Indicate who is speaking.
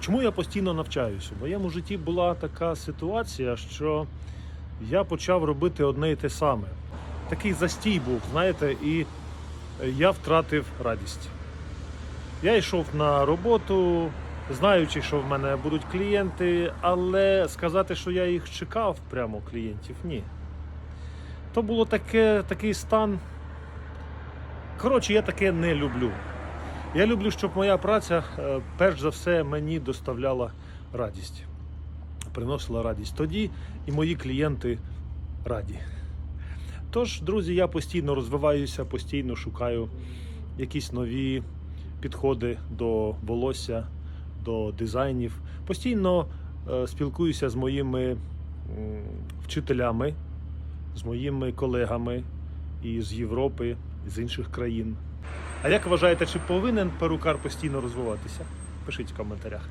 Speaker 1: чому я постійно навчаюся? В моєму житті була така ситуація, що я почав робити одне і те саме. Такий застій був, знаєте, і я втратив радість. Я йшов на роботу, знаючи, що в мене будуть клієнти, але сказати, що я їх чекав прямо клієнтів, ні. То було таке, такий стан. Коротше, я таке не люблю. Я люблю, щоб моя праця, е, перш за все, мені доставляла радість, приносила радість. Тоді і мої клієнти раді. Тож, друзі, я постійно розвиваюся, постійно шукаю якісь нові підходи до волосся, до дизайнів. Постійно е, спілкуюся з моїми вчителями, з моїми колегами із Європи, з інших країн. А як вважаєте, чи повинен перукар постійно розвиватися? Пишіть в коментарях.